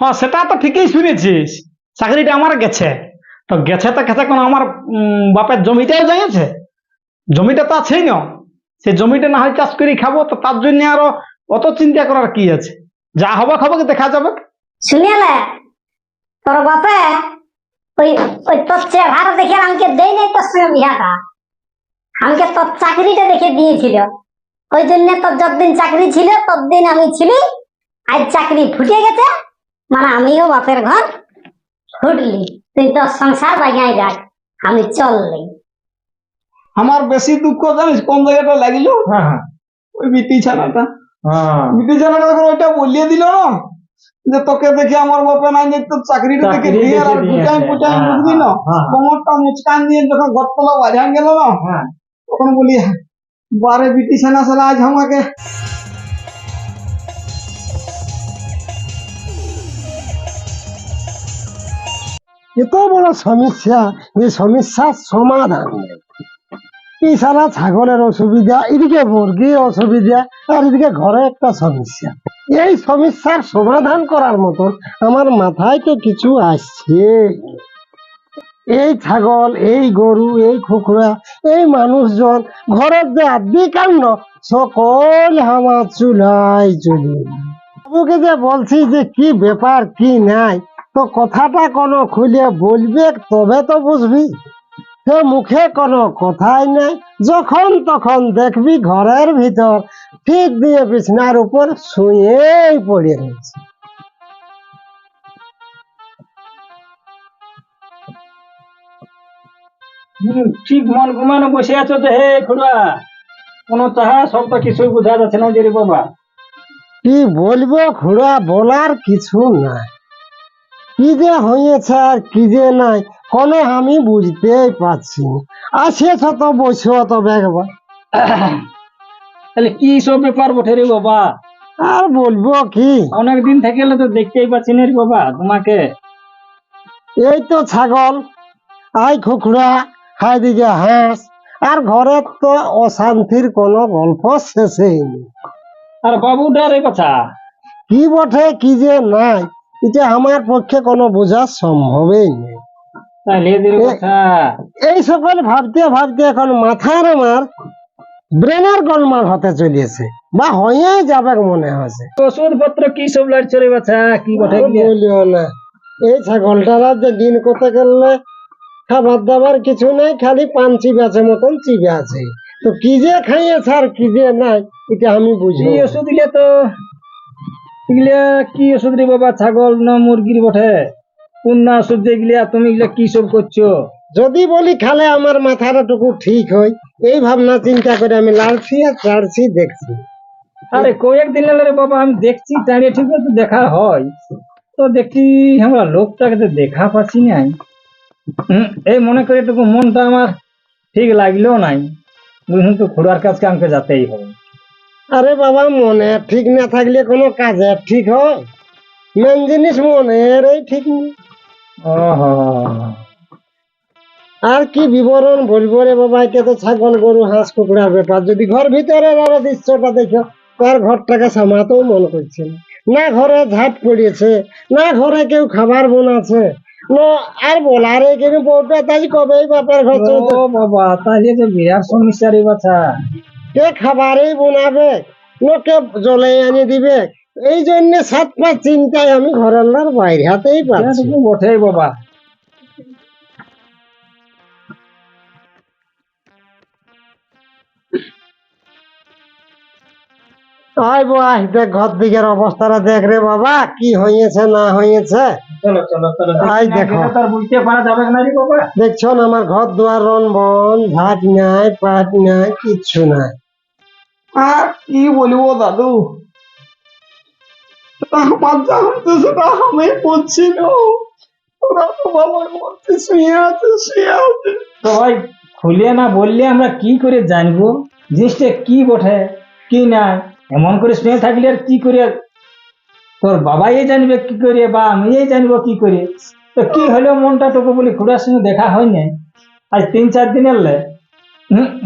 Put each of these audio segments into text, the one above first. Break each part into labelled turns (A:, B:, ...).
A: হ্যাঁ সেটা তো ঠিকই শুনেছিস। চাকরিটা আমার গেছে। তো গেছে তো গেছে কোন আমার বাপের জমিটাও জানিয়েছে জমিটা তো আছেই না। সে জমিটা না হয় চাষ করে খাব, তো তার জন্য আরও অত চিন্তা করার কি আছে? যা হবে খবর দেখা যাবে।
B: শুনিলে তোর বাপে ওই ওই তোর চেহারা দেখে আমাকে দেই নাই তোর সঙ্গে বিহাটা। আমাকে তোর চাকরিটা দেখে দিয়েছিল। ওই জন্য তোর যতদিন চাকরি ছিল, ততদিন আমি ছিলি। আজ চাকরি ফুটে গেছে। মানে আমিও বাপের ঘর ফুটলি তুই তোর সংসার বাগাই রাখ আমি চললি।
C: আমার বেশি দুঃখ জানিস কোন জায়গাটা লাগিল?
A: হ্যাঁ হ্যাঁ।
C: ওই বিটি ছানাটা।
A: হ্যাঁ।
C: বিটি ছানাটা যখন ওইটা বলিয়ে দিল না যে তোকে দেখে আমার বাপে নাই যে তোর চাকরিটা দেখে
A: চাকরি
C: দিয়ে আর ফুটাই
A: হ্যাঁ,
C: বুঝলি না। কোমরটা মুচকান দিয়ে যখন গতলা বাজান গেল না তখন বলি বারে বিটি ছানা সালা আজ আমাকে
D: এত বড় সমস্যা যে সমস্যার সমাধান নেই। সারা ছাগলের অসুবিধা, এদিকে মুরগির অসুবিধা, আর এদিকে ঘরে একটা সমস্যা। এই সমস্যার সমাধান করার মতন আমার মাথায় তো কিছু আসছে। এই ছাগল, এই গরু, এই কুকুরা, এই মানুষজন ঘরের যে আদি কাণ্ড সকল আমার চুলাই চলি বাবুকে যে বলছি যে কি ব্যাপার, কি নাই তো কথাটা কোনো খুলে বলবে তবে তো বুঝবি। সে মুখে কোনো কথাই নাই যখন তখন দেখবি ঘরের ভিতর ঠিক দিয়ে বিছনার উপর শুয়েই পড়ে রয়েছে।
A: ঠিক মন ঘুমানো বসে আছো তো হে খুড়া? কোনো তাহা সব তো কিছুই বোঝা যাচ্ছে না যে বাবা।
D: কি বলব খুড়া বলার কিছু নাই। কি যে হয়েছে আর কি যে নাই কোনো আমি বুঝতেই পারছি না। আসেছ তো বসে তো দেখবা
A: তাহলে কি সব ব্যাপার বটে রে বাবা?
D: আর বলব কি?
A: অনেক দিন থেকে গেলে তো দেখতেই পাচ্ছি না রে বাবা তোমাকে।
D: এই তো ছাগল আই খুকড়া হাই দিকে হাঁস আর ঘরে তো অশান্তির কোনো গল্প শেষেই
A: আর বাবুটা রে কথা?
D: কি বটে কি যে নাই এটা আমার পক্ষে কোনো বোঝা সম্ভবই নেই।
A: কথা।
D: এই সকল ভাবতে ভাবতে এখন মাথার আমার ব্রেনের গোলমাল হতে চলিয়েছে বা হয়ে যাবে মনে হয়েছে।
A: ওষুধ পত্র কি সব লাগছে রে বাছা? কি
D: আর বলিও না। এই ছাগলটারা যে দিন করতে গেলে খাবার দাবার কিছু নাই খালি পান চিবাছে মতন চিবে আছে। তো কি যে খাইয়েছে আর কি যে নাই এটা আমি বুঝি
A: ওষুধ দিলে তো এগুলা কি ওষুধ রে বাবা ছাগল না মুরগির বটে কোন না ওষুধ যেগুলা তুমি এগুলা কি সব করছ?
D: যদি বলি খালে আমার মাথাটা টুকু ঠিক হয় এই ভাবনা চিন্তা করে আমি লাড়ছি আর চাড়ছি দেখছি।
A: আরে কয়েকদিন রে বাবা আমি দেখছি দাঁড়িয়ে ঠিক তো দেখা হয়। তো দেখি আমরা লোকটাকে তো দেখা পাচ্ছি নাই। হুম, এই মনে করে টুকু মনটা আমার ঠিক লাগল নাই। বুঝুন তো খুড়ার কাছকে আমাকে যাতেই হবে।
D: আরে বাবা মনে ঠিক না থাকলে কোনো কাজে ঠিক হয়? মেন জিনিস মনের এই ঠিক নেই। আর কি বিবরণ বলব রে বাবা এটা তো ছাগল গরু হাঁস কুকুরার ব্যাপার। যদি ঘর ভিতরে আরও দৃশ্যটা দেখো তার ঘরটাকে সামাতেও মন করছে না। ঘরে ঝাট পড়িয়েছে না ঘরে কেউ খাবার বোনাছে না আর বলারে কেন বউটা তাই কবে বাপের ঘর
A: বাবা তাহলে তো বিরাট সমস্যা রে বাছা।
D: কে খাবারই বোনাবে লোকে জলে এনে দিবে। এই জন্য সাত পাঁচ চিন্তায় আমি ঘরের লোক বাইরে হাতেই পাচ্ছি।
A: বটে বাবা।
D: আয় বাই দেখ ঘর দিকের অবস্থাটা দেখ রে বাবা কি হয়েছে না হয়েছে? আই
A: দেখো। বুঝতে পারা যাবে না রে বাবা।
D: দেখছ আমার ঘর দুয়ার রন বন ঝাঁট নাই পাট নাই কিচ্ছু নাই।
C: সেটা আমি মধ্যে শুয়ে আছে শুয়ে আছে
A: খুলে না বললে আমরা কি করে জানব? জিনিসটা কি বটে, কি না? এমন করে শুনে থাকলে আর কি করে? তোর বাবাই জানবে কি করে বা আমিই জানব কি করে? তো কি হলো মনটা তোকে বলি খুড়ার সঙ্গে দেখা হয় না আজ তিন চার দিন এলে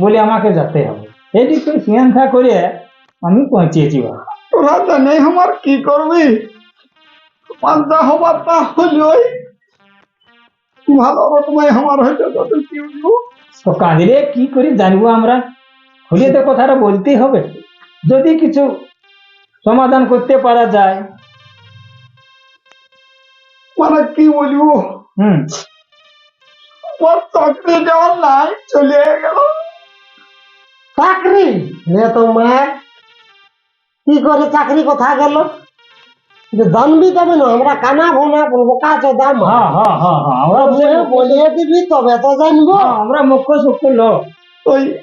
A: বলি আমাকে যেতে হবে। এই দিক করে সিয়ান্থা করে আমি পৌঁছেছি বাবা
C: তোরা জানে আমার কি করবি তোমার যা হবার তা হলোই ভালো রকমাই আমার হইতে তত কি বলব
A: তো কাঁদিলে কি করে জানব আমরা খুলে তো কথাটা বলতেই হবে যদি কিছু সমাধান করতে পারা যায়
C: মানে কি বলব
A: হুম
C: আমার চাকরি যাওয়ার নাই চলে গেল
D: চাকরি? নে তো মা কি করে চাকরি কোথা গেল? যে জানবি তবে না আমরা কানা ভোনা বলব কাজ দাম।
A: হ্যাঁ হ্যাঁ হ্যাঁ হ্যাঁ আমরা বলে-
D: বলিয়ে দিবি তবে তো জানব।
A: হ্যাঁ, আমরা মুখ্য সূক্ষ্ম লোক।
C: ওই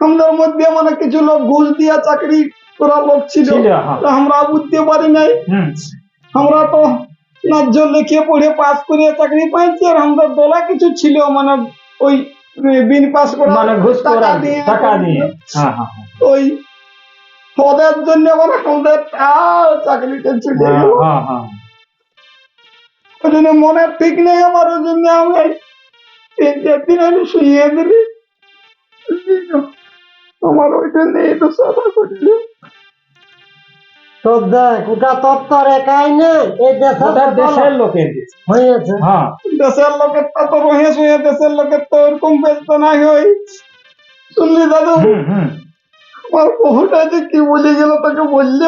C: আমাদের মধ্যে মানে কিছু লোক ঘুষ দিয়া চাকরি করা লোক ছিল।
A: ছিল, হ্যাঁ।
C: তা আমরা বুঝতে পারি নাই।
A: হুম।
C: আমরা তো ন্যায্য লিখে পড়ে পাস করে চাকরি পাইছি আর আমাদের দোলা কিছু ছিল মানে ওই বিন পাস করা
A: মানে ঘুষ
C: টাকা
A: করা হ্যাঁ হ্যাঁ হ্যাঁ।
C: ওই জন্য মানে আমাদের
A: হ্যাঁ হ্যাঁ
C: ওই জন্য মনে ঠিক নেই আমার ওই জন্য আমি তিন চার দিন আমি শুয়ে দিলি। আমার ওই জন্য এই তো সাদা করিল
A: দেশের লোকের দেশ।
D: হয়েছে।
A: হ্যাঁ।
C: দেশের লোকের তো রহে শুয়ে দেশের লোকের তো ওরকম ব্যস্ত নাই হই। শুনলি দাদু?
A: হুম হুম।
C: আমার বহুটা যে কি বলে গেল তাকে বললে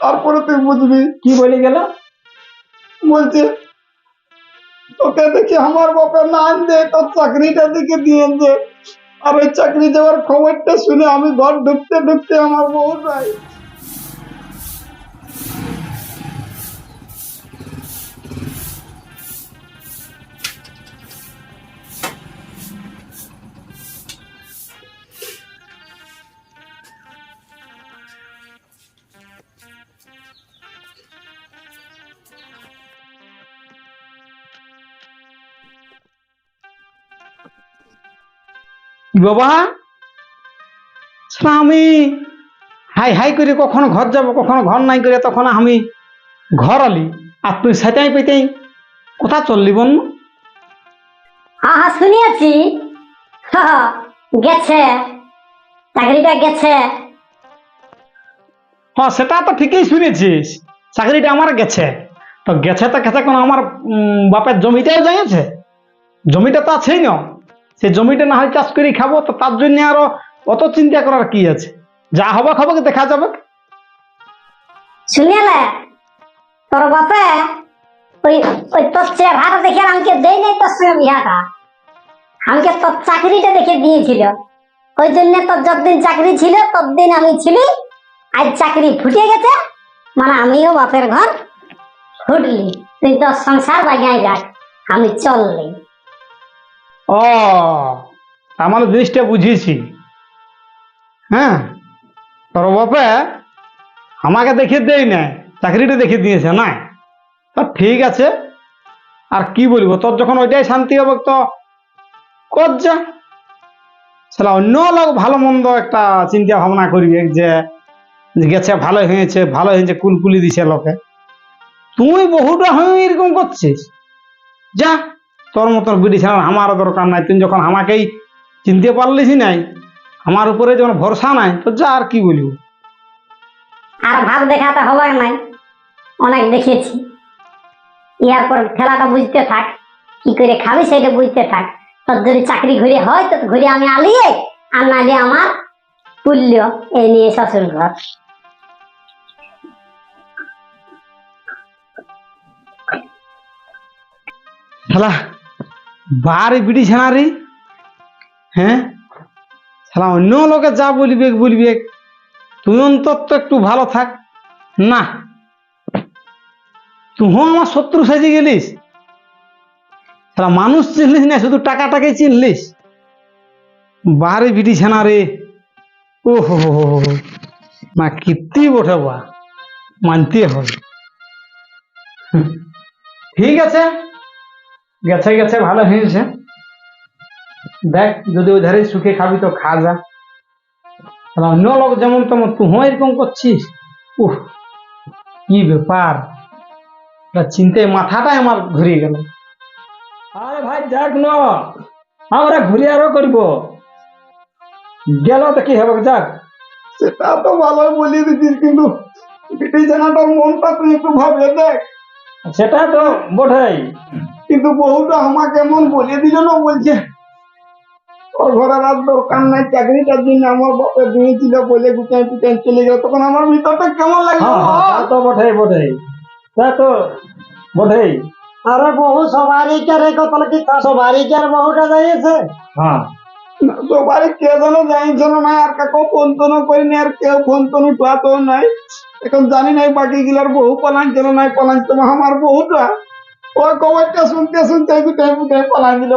C: তারপরে তুই বুঝবি।
A: কি বলে গেল?
C: বলছে তোকে দেখি আমার বাপের না আনছে তোর চাকরিটা দিকে দিয়ে দে। আর ওই চাকরি যাওয়ার খবরটা শুনে আমি ঘর ঢুকতে ঢুকতে আমার বউ নাই
E: বাবা? আমি হাই হাই করে কখনো ঘর যাব কখনো ঘর নাই করে তখন আমি ঘর আলি। আর তুই সেটাই পেতেই কোথা চললি বন্য
B: হ্যাঁ হ্যাঁ শুনিয়েছি গেছে। চাকরিটা গেছে।
E: হ্যাঁ সেটা তো ঠিকই শুনেছিস। চাকরিটা আমার গেছে। তো গেছে তো গেছে কোনো আমার বাপের জমিটাও যাইছে জমিটা তো আছেই না। সে জমিটা না হয় চাষ করে খাব, তো তার জন্য আরও অত চিন্তা করার কি আছে? যা হবে খবর দেখা যাবে।
B: শুনিয়ালে তোর বাপে ওই ওই তোর দেখে আমাকে নাই, তোর সঙ্গে বিহাটা আমাকে তোর চাকরিটা দেখে দিয়েছিল। ওই জন্য তোর যতদিন চাকরি ছিল, ততদিন আমি ছিলি। আজ চাকরি ফুটে গেছে মানে আমিও বাপের ঘর ফুটলি। তুই তোর সংসার বাগাই রাখ, আমি চললি।
E: ও, তার মানে জিনিসটা বুঝিয়েছি। হ্যাঁ? তোর বাপে আমাকে দেখে দেয় না চাকরিটা দেখে দিয়েছে না তা ঠিক আছে, আর কি বলব, তোর যখন ওইটাই শান্তি হবে তো কর যা। সেটা অন্য লোক ভালো মন্দ একটা চিন্তা ভাবনা করবে যে গেছে, ভালো হয়েছে ভালো হয়েছে, কুলকুলি দিছে লোকে। তুই বহুটা হয়ে এরকম করছিস। যা। তোর মতন বিড়ি ছাড়া আমারও দরকার নাই। তুই যখন আমাকেই চিনতে পারলিস নাই আমার উপরে যখন ভরসা নাই তো যা আর কি বলব?
B: আর ভাব দেখাতে হবে নাই অনেক দেখেছি ইয়ার পর খেলাটা বুঝতে থাক কি করে খাবি সেটা বুঝতে থাক। তোর যদি চাকরি ঘুরে হয় তো ঘুরে আমি আলিয়ে আর নালে আমার তুল্য এই নিয়ে শ্বশুর ঘর।
E: শালা বারে বিড়ি ছাড়া রে হ্যাঁ? শালা, অন্য লোকে যা বলবে বলবে। তুই অন্তত একটু ভালো থাক। না। তুই আমার শত্রু সাজে গেলিস। শালা, মানুষ চিনলিস না, শুধু টাকাটাকে চিনলিস। বারে বিটি ছানা রে ও। না কীর্তি বটে, বা। মানতে হবে। ঠিক আছে? গেছে গেছে ভালো হয়েছে। দেখ যদি ওই ধারে সুখে খাবি তো খা যা। শালা অন্য লোক যেমন তেমন তুই এরকম করছিস? উহ কি ব্যাপার? চিন্তায় মাথাটাই আমার ঘুরিয়ে গেল।
A: আরে ভাই যাক ন আমরা ঘুরে আরও করব। গেল তো কি হবে যাক।
C: সেটা তো ভালো বলিয়ে দিচ্ছিস কিন্তু বিটি জানাটার মনটা তুই একটু ভাবে দেখ।
A: সেটা তো বটেই।
C: কিন্তু বহুটা আমাকে এমন বলে দিল না বলছে ওর ঘরের আর দরকার নাই চাকরিটার জন্য আমার বাপে দিয়েছিল বলে গুটাই টুটাই চলে গেল তখন আমার ভিতরটা কেমন লাগল
A: হ্যাঁ হ্যাঁ তো বটেই বটেই। তা তো বটেই।
D: আরে বহু সবারই কে রে তাহলে কি তা? সবারই কে আর বহুটা যাইছে
A: হ্যাঁ
C: সবারই কে যেন জানিছিল না আর কাকো ফোন টোনও করিনি আর কেউ ফোন টোন উঠাতো নাই। এখন জানি নাই বাকি গুলার বহু পালাঞ্চল নাই পালাঞ্চল আমার বহুটা ওই খবরটা শুনতে শুনতে পালান দিল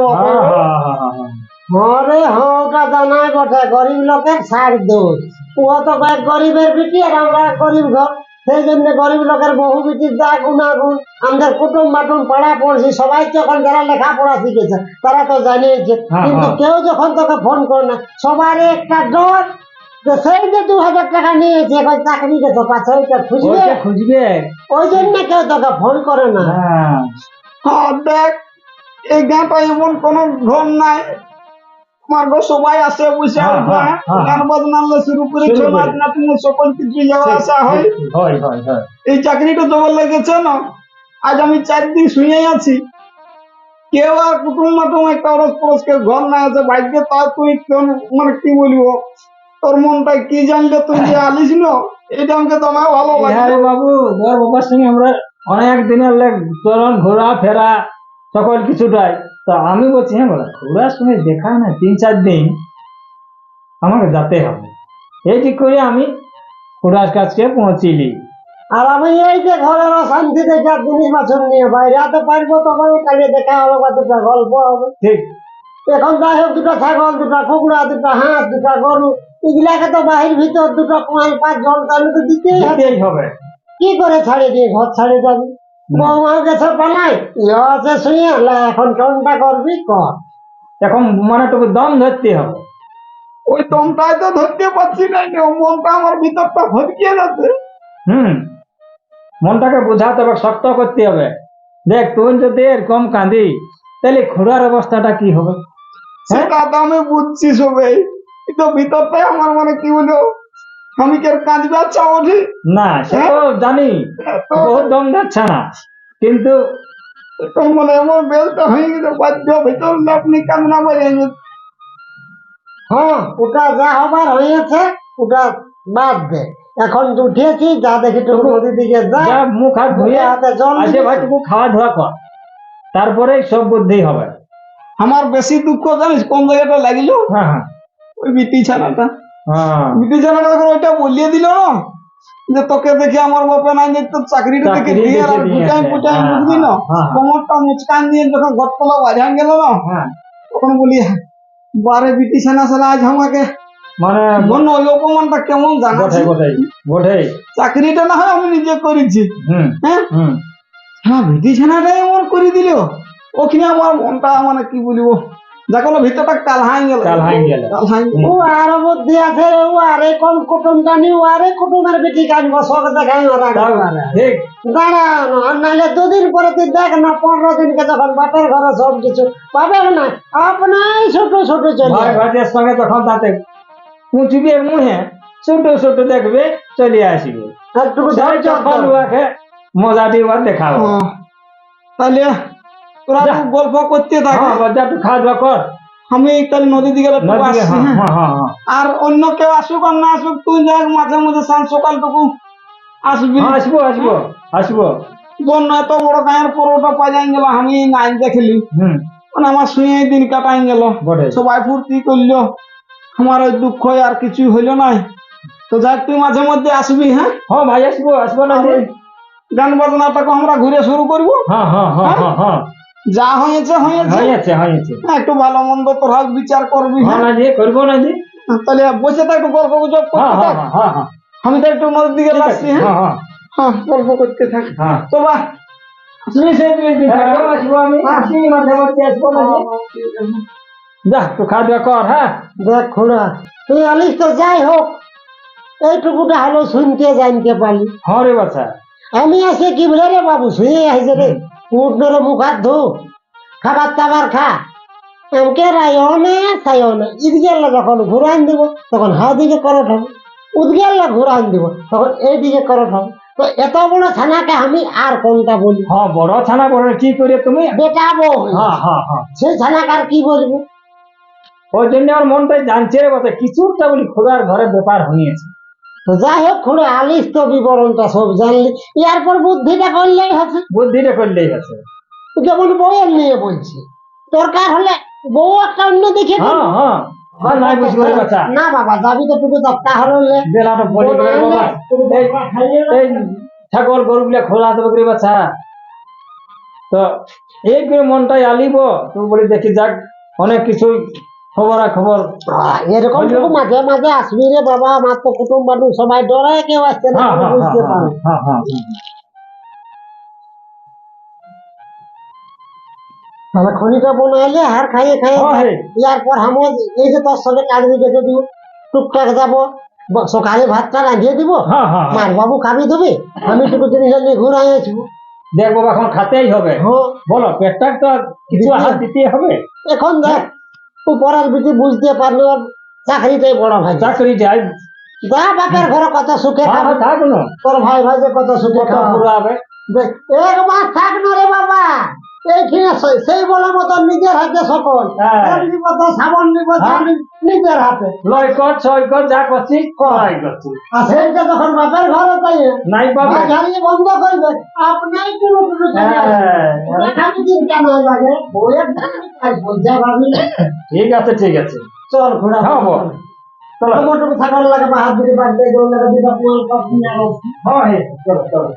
D: হওটা গরিব লোকের ছাড় দোষ। ও তো কয়েক গরিবের বিটি আর আমরা গরিব ঘর। সেই জন্য গরিব লোকের বহু বিটির যা গুণাগুণ। আমাদের কুটুম বাটুম পাড়া পড়ছি সবাই যখন যারা লেখাপড়া শিখেছে তারা তো জানিয়েছে। কিন্তু। কেউ যখন তোকে ফোন করে না সবার একটা ডর সেই যে দু হাজার টাকা নিয়েছে এখন চাকরি গেছে পাশে ওইটা খুঁজবে?
A: খুঁজবে।
D: ওই জন্য কেউ তোকে ফোন করে না।
A: হ্যাঁ।
C: হ্যাঁ দেখ এই এমন কোন নাই। আমার সবাই আসে বসে
A: হ্যাঁ।
C: গান শুরু করে না তুমি সকল কিছু যাওয়া আসা হয়।
A: হয় হয় হয়
C: এই চাকরিটা জবর লেগেছে না? আজ আমি চার দিন শুয়ে আছি। কেউ আর কুটুম মাটুম একটা অরস পরস কেউ ঘর না আছে ভাগ্যে তা তুই কেন মানে কি বলব? তোর মনটা কি জানলে তুই যে আলিস না? এটা আমাকে তো আমার ভালো লাগে
A: রে বাবু তোর বাবার সঙ্গে আমরা অনেক দিনের লেগ চলন ঘোরা ফেরা সকল কিছুটাই। তো আমি বলছি হ্যাঁ বলা ঘোরার সঙ্গে দেখা না তিন চার দিন আমাকে যেতে হবে। এই ঠিক করে আমি ঘোরার কাছকে পৌঁছিলি।
D: আর আমি এই যে ঘরের অশান্তি দেখে আর জিনিস বাছর নিয়ে বাইরে তো পারব তখন কালিয়ে দেখা হবে বা দুটা গল্প হবে।
A: ঠিক।
D: এখন যাই হোক দুটা ছাগল দুটা কুকুরা দুটা হাঁস দুটা গরু এগুলাকে তো বাহির ভিতর দুটো পাঁচ পাঁচ তাহলে তো দিতেই হবে।
A: দিতেই হবে।
D: কি করে ছাড়িয়ে দিয়ে ঘর ছাড়িয়ে যাবি? বৌমার গেছে পালাই ইয়ে আছে শুয়ে এখন কোনটা করবি কর।
A: এখন মানে তোকে দম ধরতে হবে।
C: ওই দমটাই তো ধরতে পারছি না মনটা আমার ভিতরটা ভটকিয়ে যাচ্ছে
A: হুম। মনটাকে বোঝাতে হবে শক্ত করতে হবে। দেখ তুই যদি এরকম কাঁদি তাহলে ঘোড়ার অবস্থাটা কি হবে? হ্যাঁ
C: সেটা তো আমি বুঝছি সবাই। কিন্তু ভিতরটাই আমার মানে কি বলব? আমি কি আর কাঁদবে আচ্ছা
A: না সে তো জানি বহুত দম যাচ্ছে না। কিন্তু
C: এখন মানে এমন বেলটা হয়ে গেছে বাধ্য ভিতর আপনি কান্না বেরিয়ে গেছে
D: হ্যাঁ ওটা যা হবার হয়েছে ওটা বাদ দে। এখন উঠেছি যা দেখি টুকু নদীর দিকে যা।
A: মুখ হাত ধুয়ে
D: হাতে জল
A: আজকে
D: দিবি।
A: ভাই টুকু খাওয়া ধোয়া কর। তারপরে সব বুদ্ধি হবে।
C: আমার বেশি দুঃখ জানিস কোন জায়গাটা লাগিল?
A: হ্যাঁ হ্যাঁ।
C: ওই বিটি ছানাটা।
A: হ্যাঁ।
C: বিটি ছানাটা যখন ওইটা বলিয়ে দিল না? যে তোকে দেখে আমার বাপে নাই যে তোর চাকরিটা দেখে দিয়ে আর
A: দেখে
C: গুটাই
A: আছে।
C: পুটাই
A: হ্যাঁ,
C: বুঝলি না
A: হ্যাঁ।
C: কোমরটা মুচকান দিয়ে যখন গতলা বাজান গেল না তখন বলি বারে বিটি ছানা সালা আজ আমাকে
A: মানে
C: মনে কেমন
A: বটে
C: চাকরিটা না হয় আমি নিজে করেছি। হ্যাঁ? হ্যাঁ বিটি ছানাটাই এমন করে দিল। ওখানে আমার মনটা মানে কি বলব? দেখো ভিতরটা কালহাই গেল
A: কালহাই গেল।
C: কালহাই গেল।
D: ও আরও বুদ্ধি আছে রে, ও আরে কোন কুটুম জানি ও আরে কুটুমের বেটি কাটবো সব দেখাই ওরা
A: তাও ঠিক
D: দাঁড়ানো আর নাহলে দুদিন পরে তুই দেখ না পনেরো দিনকে যখন বাপের ঘরে সব কিছু পাবে না আপনাই ছোট ছোট চলে
A: ভাই
D: যাবে।
A: ভাজের সঙ্গে তখন তাতে পুঁচবে মুহে ছোট ছোট দেখবে চলে আসবে
D: একটুকু
A: যাই
D: ধৈর্য
A: যখন
D: ধর।
A: উহাকে মজাটি ওর দেখাবো
C: ও, তাহলে তোরা গল্প করতে থাক।
A: হ্যাঁ বাজা একটু খাওয়া দাওয়া কর।
C: আমি তাহলে নদীর দিকে একটু
A: নদীকে
C: আসছি,
A: হ্যাঁ
C: হ্যাঁ। আর অন্য কেউ আসুক আর না আসুক তুই দেখ মাঝে মাঝে সান সকালটুকু। আসবি।
A: আসব আসব আসব।
C: বন্য এত বড় গায়ের পরোটা পাজাই গেল আমি নাই দেখলি। মানে আমার শুয়ে দিন কাটাই গেল। সবাই ফুর্তি করল। আমার ওই দুঃখ আর কিছু হইল নাই। তো যাক তুই মাঝে মধ্যে আসবি হ্যাঁ?
A: হ্যাঁ ভাই আসব আসব না
C: গান বাজনাটাকে আমরা ঘুরে শুরু করব।
A: হ্যাঁ হ্যাঁ? হ্যাঁ হ্যাঁ।
C: যা হয়েছে হয়েছে।
A: হয়েছে
C: হ্যাঁ, একটু ভালো মন্দ তোরা বিচার করবি
A: হ্যাঁ
C: হ্যাঁ।
A: না যে করব না যে
C: তাহলে বসে থাক গল্প গুজব করতে আমি তো একটু নদীর দিকে আসছি হ্যাঁ।
A: হ্যাঁ
C: গল্প করতে থাক। তো বা।
A: হ্যাঁ।
D: এইটুকুটা হলো শুনতে জানতে পারলি।
A: হ্যাঁ রে বাচ্চা
D: আমি আসে কি বলে রে বাবু? শুয়ে আসছে রে। উঠ ধরে মুখ হাত ধো। খাবার দাবার খা। এমকে রায়ও না সাইও না। ঈদ গেলে যখন ঘুরান দিব তখন হা দিকে করট হবে। উদ গেলে ঘুরান দিব তখন এই দিকে করট হবে। তো এত বড় ছানাকে আমি আর কোনটা বলি?
A: হ্যাঁ বড় ছানা বড় কি করে তুমি?
D: বেটা বউ।
A: হ্যাঁ হ্যাঁ হ্যাঁ
D: সেই ছানাকে আর কি বলব?
A: ওই জন্য আমার মনটাই জানছে রে বটে। কিছুটা বলি খোদার ঘরে ব্যাপার হয়েছে
D: তো যাই হোক খুঁড়ে আলিস তো বিবরণটা সব জানলি। ইয়ার পর বুদ্ধিটা করলেই হচ্ছে।
A: বুদ্ধিটা করলেই আছে
D: যেমন বউয়ের নিয়ে বলছি দরকার হলে বউ একটা অন্য দেখে
A: হ্যাঁ হ্যাঁ। বুঝব রে বাচ্চা
D: না বাবা যাবি তো টুকু হলে
A: ছাগল খোলা দেবে করে বাচ্চা। তো এই করে মনটাই আলিব। তুই বলি দেখি যাক অনেক কিছু খবর খবর
D: এরকম। মাঝে মাঝে আসবি রে বাবা আমার তো কুটুম বাটুম সবাই কেউ আসছে না
A: হ্যাঁ হ্যাঁ
D: বুঝতে
A: হ্যাঁ
D: পারে। তাহলে খনিটা বনাইলে হার খাইয়ে খাইয়ে ইয়ার পর আমি এই যে তোর সঙ্গে কাজ দিকে যদি টুকটাক যাব সকালে ভাতটা রাঁধিয়ে দিব। মার বাবু খাবি দিবি আমি টুকু জিনিস ঘুরাই আসব।
A: দেখ বাবা এখন খাতেই হবে। বলো পেটটাক তো কিছু হাত দিতে হবে?
D: এখন দেখ উপরের বুঝে বুঝতে পারল ওর চাকরিটাই বড় ভাই।
A: চাকরিটাই।
D: যা বাপের ঘরে কত সুখে
A: হ্যাঁ
D: তোর ভাই ভাই যে কত সুখে
A: হবে।
D: এক মাস থাক না রে বাবা। এইখানে সেই- সেই বলার মতো নিজের হাতে সকল
A: হ্যাঁ।
D: তেল নিব তো সাবান নিব
A: হ্যাঁ।
D: নিজের হাতে।
A: লয় কর ছয় কর যা করছি করাই করছি।
D: আর সেইটা যখন বাপের ঘরে তাই
A: নাই
D: বন্ধ করবে আপনাই কোনো কোনো
A: হ্যাঁ,
D: লাগে বইয়ের ভাবি
A: ঠিক আছে ঠিক আছে।
D: চল ঘোরা
A: হ্যাঁ, বল। চলো।
D: মোটর থাকার লাগে বাহাদুরি বাদ দিয়ে লাগে দিদা পুয়াল সব
A: হ্যাঁ চলো চলো